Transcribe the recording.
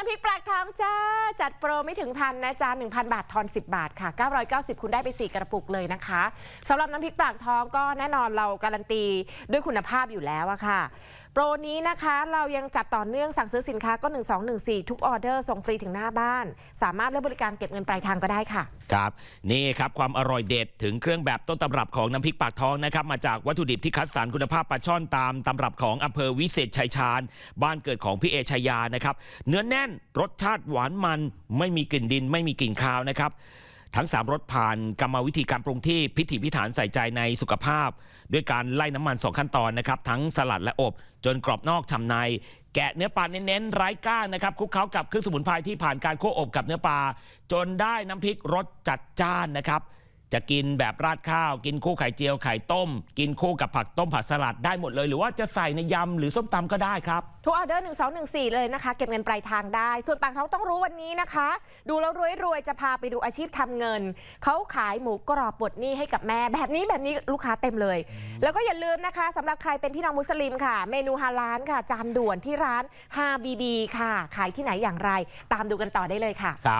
น้ำพริกปลากทองจ้า จัดโปรไม่ถึงพันนะจ๊ะ1,000 บาททอน 10 บาทค่ะ 990 คุณได้ไป 4 กระปุกเลยนะคะสำหรับน้ำพริกปลากทองก็แน่นอนเราการันตีด้วยคุณภาพอยู่แล้วอะค่ะโปรนี้นะคะเรายังจัดต่อเนื่องสั่งซื้อสินค้าก็ 1214 ทุกออเดอร์ส่งฟรีถึงหน้าบ้าน สามารถเลือกบริการเก็บเงินปลายทางก็ได้ค่ะ ครับ นี่ครับความอร่อยเด็ดถึงเครื่องแบบต้นตำรับของน้ำพริกปากท้องนะครับ มาจากวัตถุดิบที่คัดสรรคุณภาพปลาช่อนตามตำรับของอำเภอวิเศษชัยชาญ บ้านเกิดของพี่เอชายานะครับเนื้อแน่นรสชาติหวานมันไม่มีกลิ่นดินไม่มีกลิ่นคาวนะครับ ทั้ง3รถผ่านกรรมวิธีการปรุงที่พิถีพิถันใส่ใจในสุขภาพ ด้วยการไล่น้ำมัน 2 ขั้นตอนนะครับ ทั้งสลัดและอบ จนกรอบนอกฉ่ำใน แกะเนื้อปลาเน้นๆไร้ก้างนะครับคลุกเคล้ากับเครื่องสมุนไพรที่ผ่านการคั่วอบกับเนื้อปลาจนได้น้ำพริกรสจัดจ้านนะครับ จะกินแบบราดข้าว กินคู่ไข่เจียวไข่ต้ม กินคู่กับผักต้มผัดสลัดได้หมดเลย หรือว่าจะใส่ในยำหรือส้มตำก็ได้ครับทุกออเดอร์ 1214 เลยนะคะ เก็บเงินปลายทางได้ ส่วนปากท้องต้องรู้วันนี้นะคะ ดูแล้วรวยรวยๆจะพาไปดูอาชีพทำเงิน เขาขายหมูกรอบปลดหนี้ให้กับแม่ แบบนี้แบบนี้ลูกค้าเต็มเลย แล้วก็อย่าลืมนะคะสำหรับใครเป็นพี่น้องมุสลิมค่ะ เมนูฮาลานค่ะ จานด่วนที่ร้านฮาบีบีค่ะ ขายที่ไหนอย่างไร ตามดูกันต่อได้เลยค่ะครับ